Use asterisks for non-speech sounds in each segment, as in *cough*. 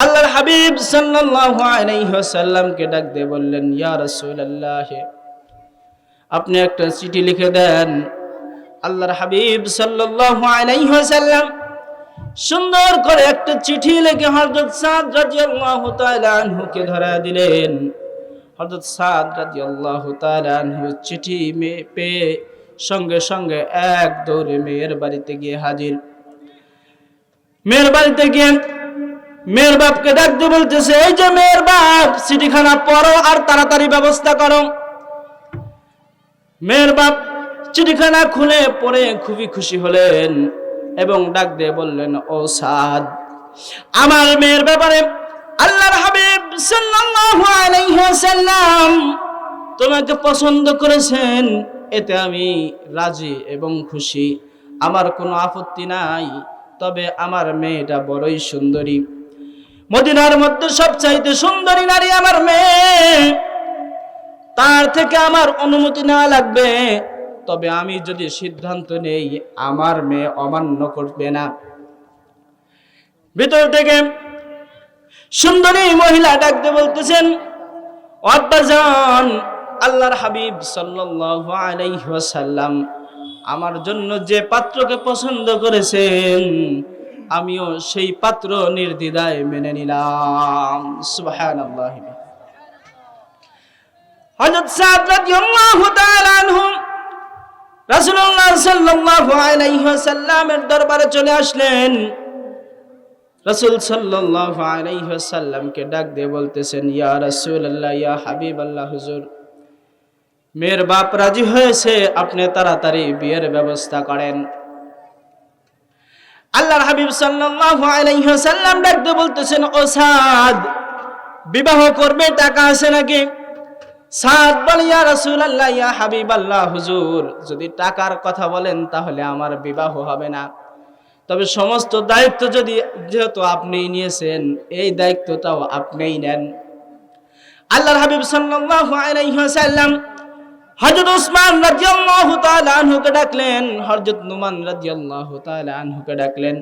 আল্লাহর হাবিব সাল্লাল্লাহু আলাইহি ওয়াসাল্লামকে ডাক দিয়ে বললেন, ইয়া রাসূলুল্লাহ, আপনি একটা চিঠি লিখে দেন। আল্লাহর হাবিব সাল্লাল্লাহু আলাইহি ওয়াসাল্লাম সুন্দর করে একটা চিঠি লিখে হযরত সাদ রাদিয়াল্লাহু তাআলা আনহুকে ধরা দিলেন। হযরত সাদ রাদিয়াল্লাহু তাআলা আনহু চিঠি মে- পেয়ে সঙ্গে সঙ্গে এক দৌড়ে মেয়ের বাড়িতে গিয়ে হাজির। মেয়ের বাড়িতে গিয়ে মেয়ের বাপকে ডাকতে বলতেছে, এই যে মেয়ের বাপ চিঠিখানা পড়ো আর তাড়াতাড়ি ব্যবস্থা করো। মেয়ের বাপ চিঠিখানা খুলে পড়ে খুবই খুশি হলেন এবং ডাক দিয়ে বললেন, ও সাদ, আমার মেয়ের ব্যাপারে আল্লাহর হাবিব সাল্লাল্লাহু আলাইহি ওয়াসাল্লাম তোমাকে পছন্দ করেছেন, এতে আমি রাজি এবং খুশি। আমার কোনো আপত্তি নাই, তবে আমার মেয়েটা বড়ই সুন্দরী। মদিনার মধ্যে সবচাইতে সুন্দরী নারী আমার মেয়ে। তার থেকে আমার অনুমতি নেওয়া লাগবে। তবে আমি যদি সিদ্ধান্ত নেই, আমার মেয়ে অমান্য করবে না। ভিতর থেকে সুন্দরী মহিলা ডাকতে বলতেছেন অব্বাজান আল্লাহর হাবিব সাল্লাল্লাহু আমার জন্য যে পাত্রকে পছন্দ করেছেন আমিও সেই পাত্র নির্দ্বিধায় মেনে নিলাম। সুবহানাল্লাহ। হযরত সাদ রাদিয়াল্লাহু তাআলা আনহু রাসূলুল্লাহ সাল্লাল্লাহু আলাইহি ওয়াসাল্লামের দরবারে চলে আসলেন। রাসূল সাল্লাল্লাহু আলাইহি ওয়াসাল্লামকে ডাক দিয়ে বলতেছেন, ইয়া রাসূলুল্লাহ, ইয়া হাবিবাল্লাহ, হুজুর, মেয়ের বাপ রাজি হয়েছে, আপনি তাড়াতাড়ি বিয়ের ব্যবস্থা করেন। আল্লাহর হাবিব সাল্লাল্লাহু আলাইহি ওয়াসাল্লাম ডাক দিয়ে বলতেছেন, ও সাদ, বিবাহ করবে, টাকা আছে নাকি? সাদ বলে, ইয়া রাসূলুল্লাহ, ইয়া হাবিবাল্লাহ, হুজুর, যদি টাকার কথা বলেন তাহলে আমার বিবাহ হবে না। তবে সমস্ত দায়িত্ব যদি যেহেতু আপনি নিয়েছেন, এই দায়িত্বটাও আপনিই নেন। আল্লাহর হাবিব সাল্লাল্লাহু আলাইহি ওয়াসাল্লাম হযরত উসমান রাদিয়াল্লাহু তাআলা আনহুকে ডাকলেন, হযরত নুমান রাদিয়াল্লাহু তাআলা আনহুকে ডাকলেন।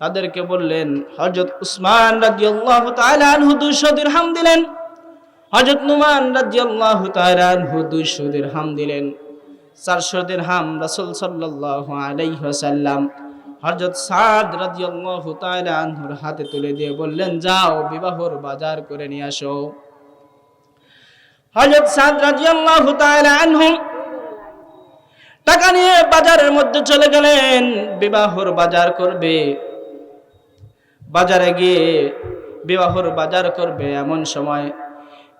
তাদেরকে বললেন, হযরত উসমান রাদিয়াল্লাহু তাআলা আনহু 200 দিরহাম দিলেন। হযরত নুমান রাদিয়াল্লাহু তাআলা আনহু 200 দিরহাম দিলেন। 400 দিরহাম রাসূল সাল্লাল্লাহু আলাইহি ওয়াসাল্লাম হযরত সাদ রাদিয়াল্লাহু তাআলা আনহুর হাতে তুলে দিয়ে বললেন, যাও বিবাহর বাজার করে নিয়ে আসো। হযরত সাদ রাদিয়াল্লাহু তাআলা আনহু টাকা নিয়ে বাজারের মধ্যে চলে গেলেন, বিবাহর বাজার করবে। বাজারে গিয়ে বিবাহর বাজার করবে এমন সময়।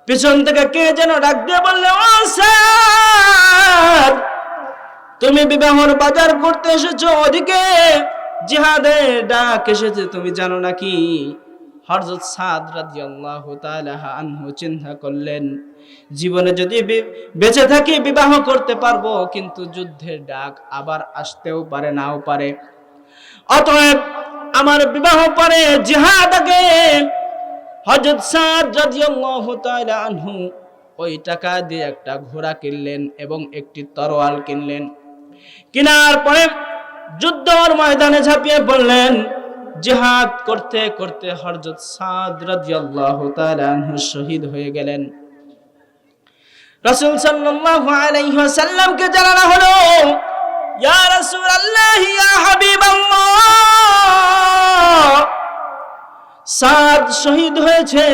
পিছন থেকে কে যেন ডাক দিয়ে বললে, ও সাদ, তুমি বিবাহর বাজার করতে এসেছ, ওদিকে জিহাদে ডাক এসেছে, তুমি জানো নাকি? হযরত সাদ রাদিয়াল্লাহু তাআলা আনহু চিন্তা করলেন, জীবনে যদি বেঁচে থাকি, বিবাহ করতে পারব, কিন্তু যুদ্ধের ডাক আবার আসতেও পারে, নাও পারে। অতএব আমার বিবাহ পরে জিহাদ আগে হযরত সাদ রাদিয়াল্লাহু তাআলা আনহু ওই টাকা দিয়ে একটা ঘোড়া কিনলেন এবং একটি তরোয়াল কিনলেন। কেনার পরে যুদ্ধর ময়দানে ঝাঁপিয়ে পড়লেন। জিহাদ করতে করতে হযরত সাদ রাদিয়াল্লাহু তাআলা আনহু শহীদ হয়ে গেলেন। রাসূল সাল্লাল্লাহু আলাইহি ওয়াসাল্লামকে জানানো হলো, ইয়া রাসূলুল্লাহ, ইয়া হাবিবাল্লাহ! সাদ শহীদ হয়েছে।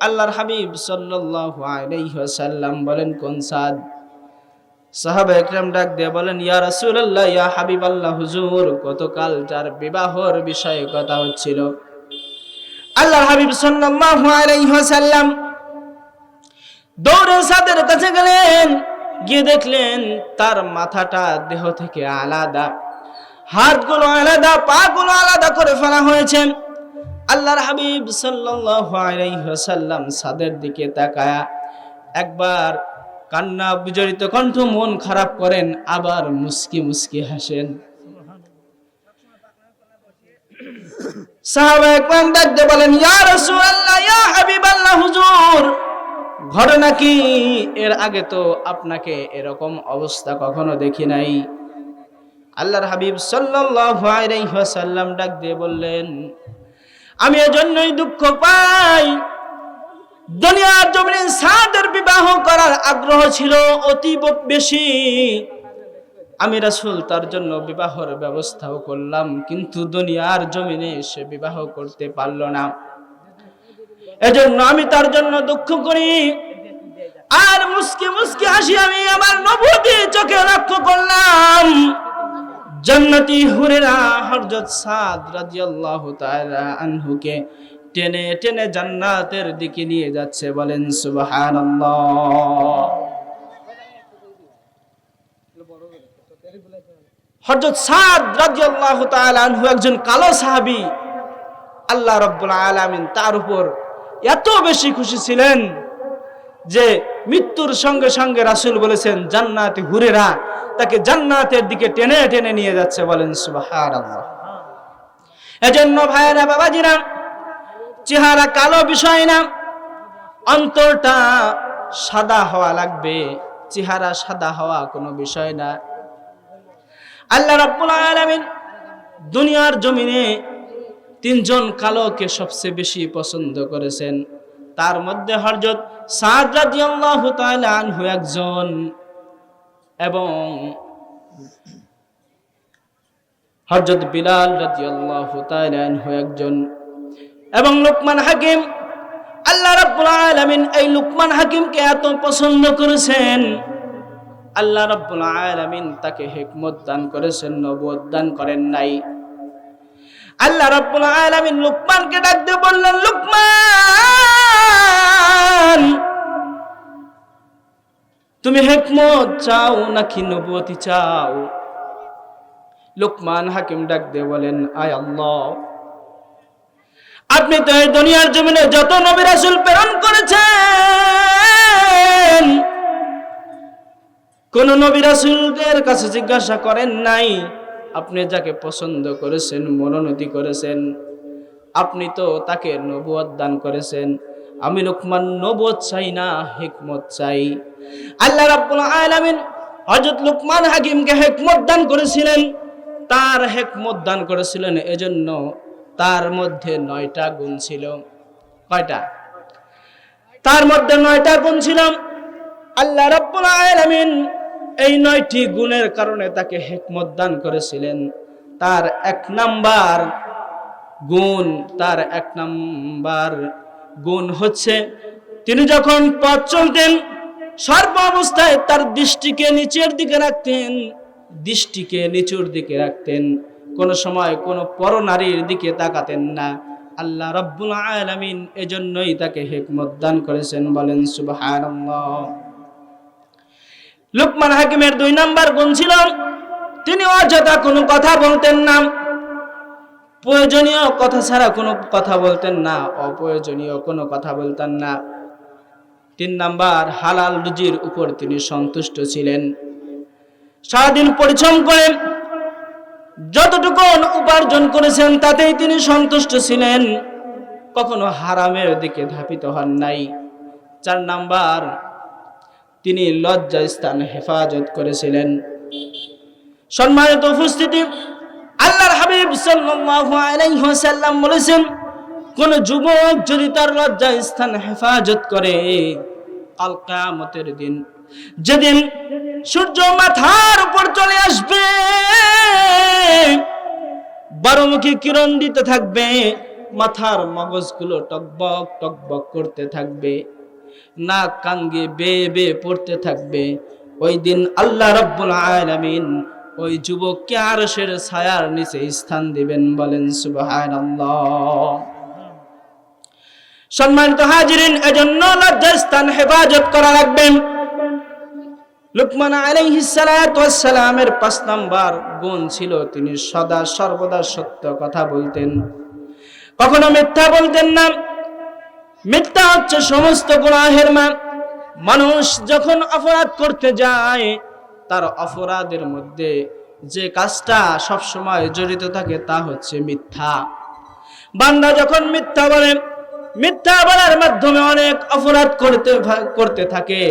আল্লাহর হাবিব সাল্লাল্লাহু আলাইহি ওয়াসাল্লাম বলেন, কোন সাদ? সাহাবা একরাম ডাক দিয়ে বলেন, ইয়া রাসূলুল্লাহ, ইয়া হাবিবাল্লাহ, হুজুর, গতকাল যার বিবাহর বিষয়ে কথা হচ্ছিল। আল্লাহর হাবিব সাল্লাল্লাহু আলাইহি ওয়াসাল্লাম দৌড়ে সাদের কাছে গেলেন, গিয়ে দেখলেন তার মাথাটা দেহ থেকে আলাদা, হাতগুলো আলাদা, পাগুলো আলাদা করে ফেলা হয়েছে। আল্লাহর হাবিব সাল্লাল্লাহু আলাইহি ওয়াসাল্লাম সাদের দিকে তাকায়া একবার কান্না বিজড়িত কণ্ঠ মন খারাপ করেন, আবার মুস্কি মুস্কি হাসেন। সাহাবা একরাম ডাকতে বলেন, ইয়া রাসূলুল্লাহ, ইয়া হাবিবাল্লাহ, হুজুর, ঘটনা কি? এর আগে তো আপনাকে এরকম অবস্থা কখনো দেখি নাই। আল্লাহর হাবিব সাল্লাল্লাহু আলাইহি ওয়াসাল্লাম ডাক দিয়ে বললেন, আমি এজন্যই দুঃখ পাই দুনিয়ার জমিনে সাদের বিবাহ করার আগ্রহ ছিল অতীব বেশি। আমি রাসূল, তার জন্য বিবাহর ব্যবস্থাও করলাম, কিন্তু দুনিয়ার জমিনে সে বিবাহ করতে পারল না। এজন্য আমি তার জন্য দুঃখ করি। আর মুসকি মুসকি হাসি আমি আমার নবুতি চোখে লক্ষ্য করলাম। জান্নাতি হুরেরা হযরত সাদ রাদিয়াল্লাহু তাআলা আনহুকে টেনে টেনে জান্নাতের দিকে নিয়ে যাচ্ছে বলেন সুবহানাল্লাহ। হযরত সাদ রাদিয়াল্লাহু তাআলা আনহু একজন কালো সাহাবী। আল্লাহ রাব্বুল আলামিন তার উপর এত বেশি খুশি ছিলেন যে মৃত্যুর সঙ্গে সঙ্গে রাসূল বলেছেন, জান্নাতে হুরেরা তাকে জান্নাতের দিকে টেনে টেনে নিয়ে যাচ্ছে বলেন সুবহানাল্লাহ। এজন্য ভাইয়েরা, বাবাজিরা চেহারা কালো বিষয় না। অন্তরটা সাদা হওয়া লাগবে, চেহারা সাদা হওয়া কোনো বিষয় না। আল্লাহ রাব্বুল আলামিন দুনিয়ার জমিনে তিনজন কালোকে সবচেয়ে বেশি পছন্দ করেছেন। তার মধ্যে হযরত সাদ রাদিয়াল্লাহু তাআলা আনহু একজন এবং হযরত বিলাল রাদিয়াল্লাহু তাআলা আনহু একজন। এবং লোকমান হাকিম, আল্লাহ রাব্বুল আলামিন এই লুকমান হাকিমকে এত পছন্দ করেছেন। আল্লাহ রাব্বুল আলামিন তাকে হিকমত দান করেছেন, নবুয়ত দান করেন নাই। আল্লাহ রাব্বুল আলামিন লুকমানকে ডাক দিয়ে বললেন, লুকমান, তুমি হিকমত চাও নাকি নবুয়তি চাও? লুকমান হাকিম ডাক দিয়ে বলেন, আয় আল্লাহ আপনি তো এই দুনিয়ার জমিনে যত নবী রাসূল প্রেরণ করেছেন, কোন নবী রাসূলদের কাছে জিজ্ঞাসা করেন নাই, আপনি যাকে পছন্দ করেছেন, মনোনীতি করেছেন, আপনি তো তাকে নবুয়ত দান করেছেন। আমি লোকমান নবুয়ত চাই না, হিকমত চাই। আল্লাহ রাব্বুল আলামিন হযরত লুকমান হাকিমকে হিকমত দান করেছিলেন, তার হিকমত দান করেছিলেন, এজন্য তার মধ্যে নয়টা গুণ ছিল। কয়টা? তার মধ্যে নয়টা গুণ ছিল। আল্লাহ রাব্বুল আলামিন এই নয়টি গুণের কারণে তাকে হিকমত দান করেছিলেন। তার এক নাম্বার গুণ, তার এক নাম্বার গুণ হচ্ছে, তিনি যখন পথ চলতেন, সর্ব অবস্থায় তার দৃষ্টিকে নিচের দিকে রাখতেন, দৃষ্টিকে নিচুর দিকে রাখতেন। কোন সময় কোন পরনারীর দিকে তাকাতেন না। আল্লাহ রব্বুল আলামিন এজন্যই তাকে হিকমত দান করেছেন, বলেন সুবহানাল্লাহ। লুকমান হাকিমের দুই নাম্বার গুণ ছিল, তিনি অযথা কোনো কথা বলতেন না, প্রয়োজনীয় কথা ছাড়া কোনো কথা বলতেন না, অপ্রয়োজনীয় কোনো কথা বলতেন না। তিন নাম্বার, হালাল রুজির উপর তিনি সন্তুষ্ট ছিলেন। সারাদিন পরিশ্রম করে যতটুকু উপার্জন করেছেন, তাতেই তিনি সন্তুষ্ট ছিলেন। কখনো হারামের দিকে ধাপিত হন নাই। চার নাম্বার, তিনি লজ্জা স্থান হেফাজত করেছিলেন। সম্মানিত উপস্থিতি, আল্লাহর হাবিব আলাইহি বলেছেন, কোন যুবক যদি তার লজ্জা স্থান হেফাজত করে, কাল কিয়ামতের দিন যেদিন সূর্য মাথার উপর চলে আসবে। বারোমুখী কিরণ দিতে থাকবে, মাথার মগজগুলো টকবক টকবক করতে থাকবে, নাক কাঙ্গে বে বে পড়তে থাকবে। ওই দিন আল্লাহ রব্বুল আলামিন ওই যুবককে আরশের ছায়ার নিচে স্থান দিবেন, বলেন সুবহানাল্লাহ। সম্মানিত হাজিরিন, এজন্য লজ্জাস্থান হেফাজত করা রাখবেন লুকমান আলাইহিস সালাতু ওয়াস সালামের পাঁচ নাম্বার গুণ ছিল, তিনি সদা সর্বদা সত্য কথা বলতেন। কখনো মিথ্যা বলতেন না। মিথ্যা হচ্ছে সমস্ত গুনাহের মা মানুষ যখন অপরাধ করতে যায়, তার অপরাধের মধ্যে যে কাজটা সব সময় জড়িত থাকে, তা হচ্ছে মিথ্যা। বান্দা যখন মিথ্যা বলে, মিথ্যা বলার মাধ্যমে অনেক অপরাধ করতে করতে থাকে।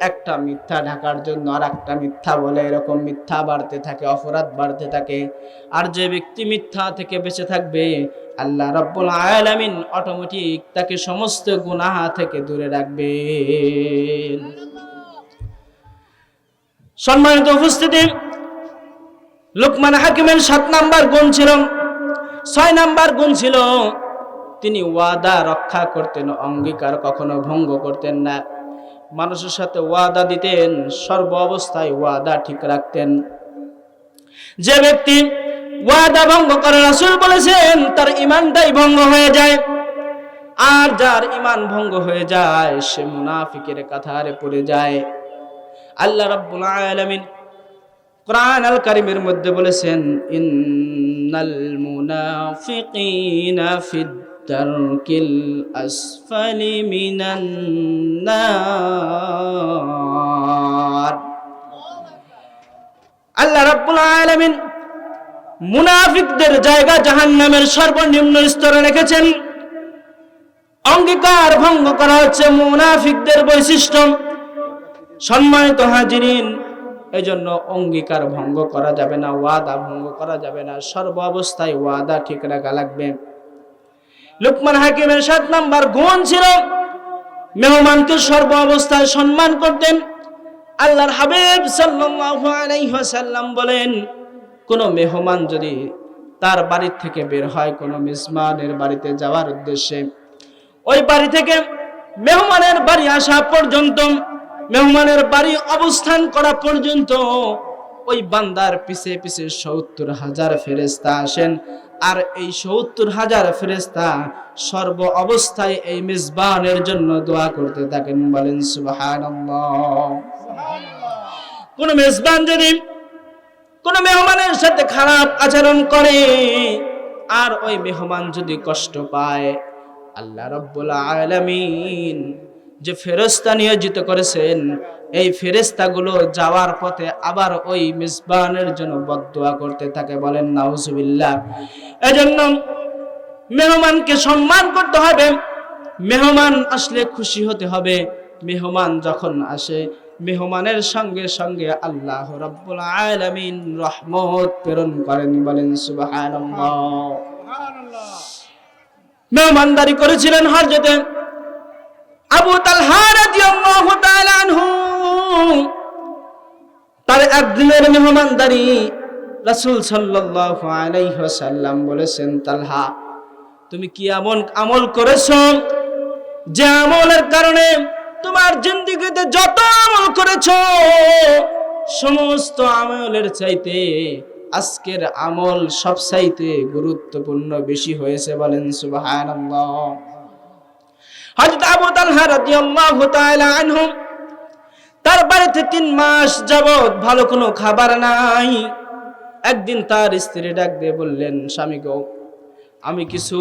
একটা মিথ্যা ঢাকার জন্য আর একটা মিথ্যা বলে এরকম মিথ্যা বাড়তে থাকে, অপরাধ বাড়তে থাকে। আর যে ব্যক্তি মিথ্যা থেকে বেঁচে থাকবে, আল্লাহ রব্বুল আলামিন অটোমেটিক তাকে সমস্ত গুনাহ থেকে দূরে রাখবে। সম্মানিত উপস্থিতি, লোকমান হাকিমের সাত নাম্বার গুণ ছিল, ছয় নাম্বার গুণ ছিল, তিনি ওয়াদা রক্ষা করতেন, অঙ্গীকার কখনো ভঙ্গ করতেন না। মানুষের সাথে ওয়াদা দিতেন, সর্ব অবস্থায় ওয়াদা ঠিক রাখতেন। যে ব্যক্তি ওয়াদা ভঙ্গ করে, রাসূল বলেছেন, তার ইমানটাই ভঙ্গ হয়ে যায়। আর যার ইমান ভঙ্গ হয়ে যায়, সে মুনাফিকের কাতারে পড়ে যায়। আল্লাহ রাব্বুল আলামিন কোরআন আল কারিমের মধ্যে বলেছেন, ইন্নাল মুনাফিকিনা ফিদ দারকিল আসফালি মিনান নার আল্লাহ রাব্বুল আলামিন মুনাফিকদের জায়গা জাহান্নামের সর্বনিম্ন স্তরে রেখেছেন। অঙ্গীকার ভঙ্গ করা হচ্ছে মুনাফিকদের বৈশিষ্ট্য। সম্মানিত হাজিরিন, এজন্য অঙ্গীকার ভঙ্গ করা যাবে না, ওয়াদা ভঙ্গ করা যাবে না। সর্ব অবস্থায় ওয়াদা ঠিক রাখা লাগবে। লুকমান হাকিমের সাত নাম্বার গুণ ছিল মেহমানকে সর্ব অবস্থায় সম্মান করতেন। আল্লাহর হাবিব ওয়াসাল্লাম বলেন, কোন মেহমান যদি তার বাড়ি থেকে বের হয় কোন মিসমানের বাড়িতে যাওয়ার উদ্দেশ্যে, ওই বাড়ি থেকে মেহমানের বাড়ি আসা পর্যন্ত, মেহমানের বাড়ি অবস্থান করা পর্যন্ত ওই বান্দার পিছে পিছে সত্তর হাজার ফেরেস্তা আসেন। আর এই সত্তর হাজার ফেরেস্তা সর্ব অবস্থায় এই মেজবানের জন্য দোয়া করতে থাকেন। বলেন, সুবহানাল্লাহ। কোন মেজবান যদি কোন মেহমানের সাথে খারাপ আচরণ করে, আর ওই মেহমান যদি কষ্ট পায়, আল্লাহ রব্বুল আলামিন যে ফেরেস্তা নিয়োজিত করেছেন এই ফেরেস্তাগুলো যাওয়ার পথে আবার ওই মিসবানের জন্য বদদোয়া করতে থাকে বলেন নাউজুবিল্লাহ। এজন্য মেহমানকে সম্মান করতে হবে। মেহমান আসলে খুশি হতে হবে। মেহমান যখন আসে মেহমানের সঙ্গে সঙ্গে আল্লাহ রাব্বুল আলামিন রহমত প্রেরণ করেন বলেন সুবহানাল্লাহ। মেহমানদারি করেছিলেন হরজতে আবু তার একদিনের মেহমানদারি রাসূল ওয়াসাল্লাম বলেছেন, তালহা, তুমি কি এমন আমল করেছ যে আমলের কারণে তোমার জিন্দিগিতে যত আমল করেছ, সমস্ত আমলের চাইতে আজকের আমল সব চাইতে গুরুত্বপূর্ণ বেশি হয়েছে বলেন সুবহানাল্লাহ। হযরত আবু তালহা রাদিয়াল্লাহু তাআলা আনহু, তার বাড়িতে তিন মাস যাবত ভালো কোনো খাবার নাই। একদিন তার স্ত্রী ডাক দিয়ে বললেন, স্বামী গো, আমি কিছু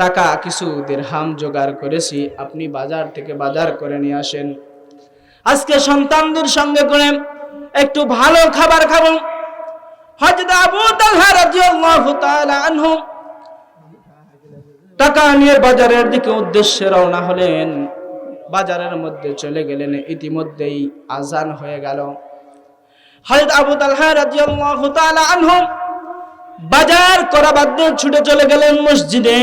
টাকা, কিছু দিরহাম জোগাড় করেছি, আপনি বাজার থেকে বাজার করে নিয়ে আসেন। আজকে সন্তানদের সঙ্গে করে একটু ভালো খাবার খাব। হযরত আবু তালহা রাদিয়াল্লাহু তাআলা আনহু টাকা নিয়ে বাজারের দিকে উদ্দেশ্যে রওনা হলেন। বাজারের মধ্যে চলে গেলেন, ইতিমধ্যেই আজান হয়ে গেল। হযরত আবু তালহা রাদিয়াল্লাহু তাআলা আনহু বাজার করা বাদ দিয়ে ছুটে চলে গেলেন মসজিদে।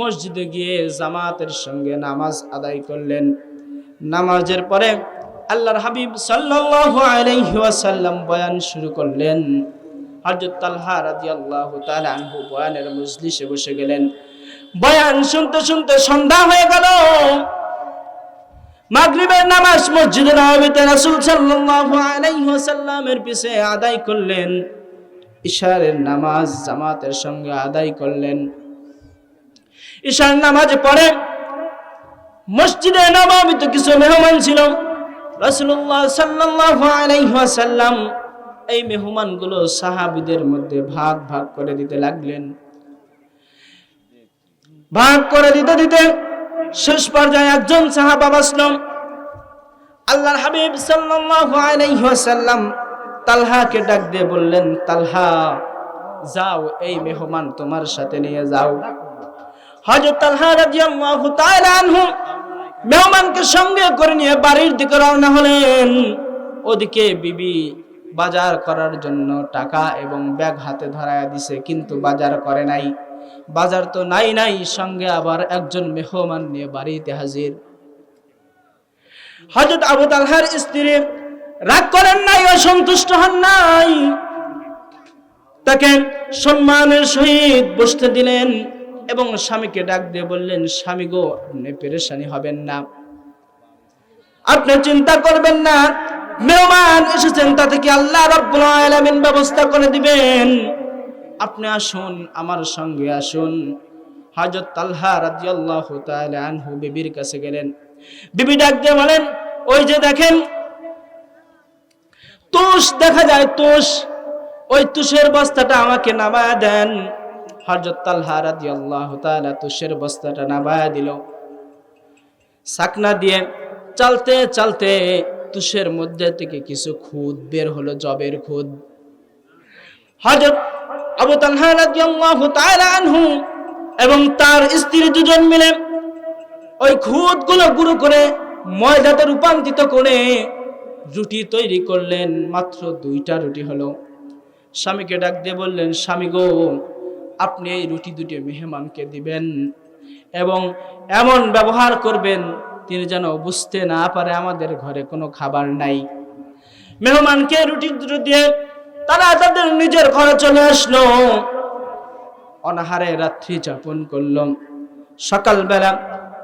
মসজিদে গিয়ে জামাতের সঙ্গে নামাজ আদায় করলেন। নামাজের পরে আল্লাহর হাবিব সাল্লাল্লাহু আলাইহি ওয়াসাল্লাম বয়ান শুরু করলেন। হযরত তালহা রাদিয়াল্লাহু তাআলা আনহু বয়ানের মজলিসে বসে গেলেন। বয়ান শুনতে শুনতে সন্ধ্যা হয়ে গেল। মাগরিবের নামাজ মসজিদে নববীতে রাসূল সাল্লাল্লাহু আলাইহি ওয়াসাল্লামের পিছে আদায় করলেন। ইশারের নামাজ জামাতের সঙ্গে আদায় করলেন। ঈশার নামাজ পড়ে মসজিদে নববীতে কিছু মেহমান ছিল। রাসূলুল্লাহ সাল্লাল্লাহু আলাইহি ওয়াসাল্লাম এই মেহমানগুলো সাহাবীদের মধ্যে ভাগ ভাগ করে দিতে লাগলেন। ভাগ করে দিতে দিতে শেষ পর্যায়ে একজন সাহাবা বাসলাম আল্লাহর হাবিব ওয়াসাল্লাম তালহাকে ডাক দিয়ে বললেন, তালহা, যাও, এই মেহমান তোমার সাথে নিয়ে যাও। হযরত তালহা রাদিয়াল্লাহু তাআলা আনহু মেহমানকে সঙ্গে করে নিয়ে বাড়ির দিকে রওনা হলেন। ওদিকে বিবি বাজার করার জন্য টাকা এবং ব্যাগ হাতে ধরায়া দিছে, কিন্তু বাজার করে নাই। বাজার তো নাই নাই, সঙ্গে আবার একজন মেহমান নিয়ে বাড়িতে হাজির। হজরত আবু তালহার স্ত্রী রাগ করেন নাই, অসন্তুষ্ট হন নাই। তাকে সম্মানের সহিত বসতে দিলেন এবং স্বামীকে ডাক দিয়ে বললেন, স্বামী গো, আপনি পেরেশানি হবেন না। আপনি চিন্তা করবেন না, মেহমান এসেছেন, তাতে কি আল্লাহ রাব্বুল আলামিন ব্যবস্থা করে দিবেন? আপনি আসুন, আমার সঙ্গে আসুন। হযরত তালহা রাদিয়াল্লাহু তাআলা আনহু বিবির কাছে গেলেন। বিবি ডাক দিয়ে বলেন, ওই যে দেখেন, তুষ, দেখা যায় তুষ। ওই তুষের বস্তাটা আমাকে নামায়া দেন। হযরত তালহা রাদিয়াল্লাহু তাআলা তুষের বস্তাটা নামায়া দিল। সাকনা দিয়ে চলতে চলতে তুষের মধ্যে থেকে কিছু খুদ বের হলো, জবের খুদ। হযরত আবু তালহা রাদিয়াল্লাহু তাআলা আনহু এবং তার স্ত্রী দুজন মিলে ওই খুদগুলো গুঁড়ো করে ময়দাতে রূপান্তরিত করে রুটি তৈরি করলেন। মাত্র দুইটা রুটি হলো। স্বামীকে ডাক দিয়ে বললেন, স্বামী গো, আপনি এই রুটি দুটি মেহমানকে দিবেন এবং এমন ব্যবহার করবেন, তিনি যেন বুঝতে না পারে আমাদের ঘরে কোনো খাবার নাই। মেহমানকে রুটি দুটো দিয়ে তারা তাদের নিজের ঘরে চলে আসলো। অনাহারে রাত্রি যাপন করল। সকালবেলা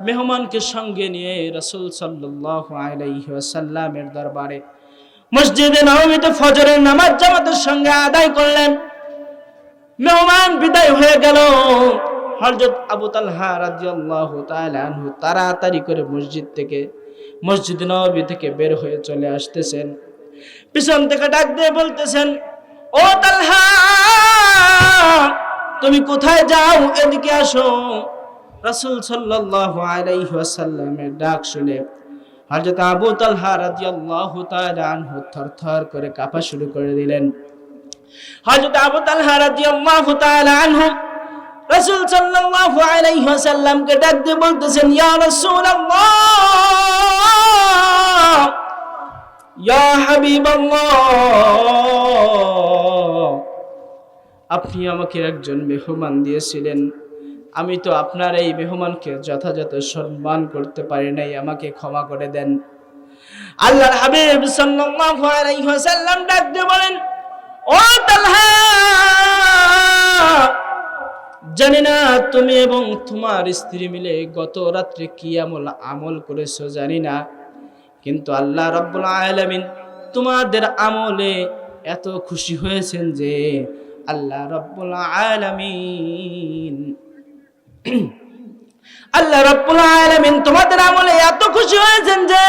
মেহমানকে সঙ্গে নিয়ে রসুল সাল্লাহ আলাইসাল্লামের দরবারে মসজিদে নবমীতে ফজরের নামাজ জামাতের সঙ্গে আদায় করলেন। মেহমান বিদায় হয়ে গেল। হযরত আবু তালহা রাদিয়াল্লাহু তাআলা আনহু তাড়াতাড়ি করে মসজিদ থেকে, মসজিদ নববী থেকে বের হয়ে চলে আসতেছেন। পিছন থেকে ডাক দিয়ে বলতেছেন ও তালহা, তুমি কোথায় যাও? এদিকে আসো। রাসূল সাল্লাল্লাহু আলাইহি ওয়াসাল্লামের ডাক শুনে হযরত আবু তালহা রাদিয়াল্লাহু তাআলা আনহু থরথর করে কাঁপা শুরু করে দিলেন। হযরত আবু তালহা রাদিয়াল্লাহু তাআলা আনহু রাসূল সাল্লাল্লাহু আলাইহি ওয়াসাল্লামকে ডাক দিয়ে বলতেছেন, ইয়া রাসূলুল্লাহ! আপনি আমাকে একজন মেহমান দিয়েছিলেন। আমি তো আপনার এই মেহমানকে যথাযথ সম্মান করতে পারি নাই, আমাকে ক্ষমা করে দেন। আল্লাহর হাবিব সাল্লাল্লাহু আলাইহি ওয়াসাল্লাম ডাক বলেন, ও তালহা, জানি না তুমি এবং তোমার স্ত্রী মিলে গত রাত্রে কি আমল আমল করেছ জানি না। কিন্তু আল্লাহ রাব্বুল আলামিন তোমাদের আমলে এত খুশি হয়েছেন যে আল্লাহ রাব্বুল আলামিন *clears throat* আল্লাহ রাব্বুল আলামিন তোমাদের আমলে এত খুশি হয়েছেন যে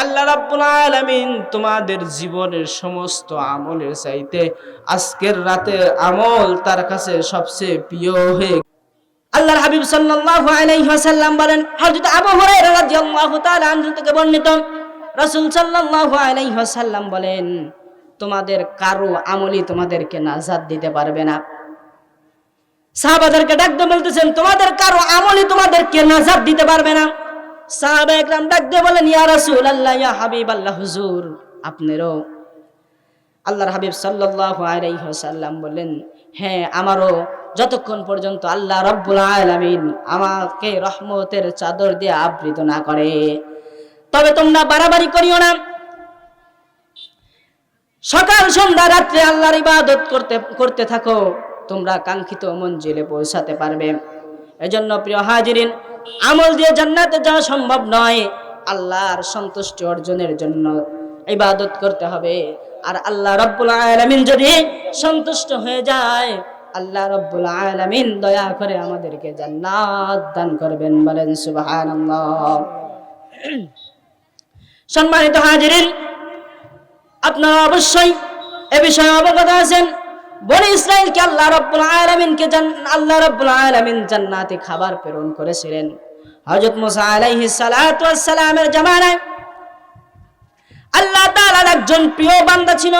আল্লাহ রাব্বুল আলামিন তোমাদের জীবনের সমস্ত আমলের চাইতে আজকের রাতের আমল তার কাছে সবচেয়ে প্রিয় হয়ে আল্লাহর হাবিব সাল্লাল্লাহু আলাইহি ওয়াসাল্লাম বলেন, হযরত আবু হুরায়রা রাদিয়াল্লাহু তাআলা আনহু থেকে বর্ণিত, রাসূল সাল্লাল্লাহু আলাইহি ওয়াসাল্লাম বলেন, তোমাদের কারও আমলই তোমাদেরকে নাজাত দিতে পারবে না। সাহাবাদেরকে ডাকতে বলতেছেন, তোমাদের কারও আমলই তোমাদেরকে নাজাত দিতে পারবে না। সাহাবা একরাম ডাকতে বলেন, ইয়া রাসূলুল্লাহ, ইয়া হাবিবাল্লাহ, হুজুর, আপনারও। আল্লাহর হাবিব সাল্লাল্লাহু আলাইহি ওয়াসাল্লাম বললেন হ্যাঁ আমারও যতক্ষণ পর্যন্ত আল্লাহ রব্বুল আলামিন আমাকে রহমতের চাদর দিয়ে আবৃত না করে। তবে তোমরা বাড়াবাড়ি করিও না। সকাল, সন্ধ্যা, রাত্রে আল্লাহর ইবাদত করতে করতে থাকো। তোমরা কাঙ্ক্ষিত মঞ্জিলে পৌঁছাতে পারবে। এজন্য প্রিয় হাজিরিন, আমল দিয়ে জান্নাতে যাওয়া সম্ভব নয়। আল্লাহর সন্তুষ্টি অর্জনের জন্য ইবাদত করতে হবে। আর আল্লাহ রব্বুল আলামিন যদি সন্তুষ্ট হয়ে যায় আল্লাহ রব্বুল আলামিন দয়া করে আমাদেরকে জান্নাত দান করবেন বলেন সুবহানাল্লাহ। সম্মানিত হাজিরিন, আপনারা অবশ্যই এ বিষয়ে অবগত আছেন। বনি ইসরায়েলকে আল্লাহ রব্বুল আলামিনকে আল্লাহ রব্বুল আলামিন জান্নাতে খাবার প্রেরণ করেছিলেন। হযরত মুসা ওয়াস সালামের জামানায় আল্লাহ তাআলার একজন প্রিয় বান্দা ছিল।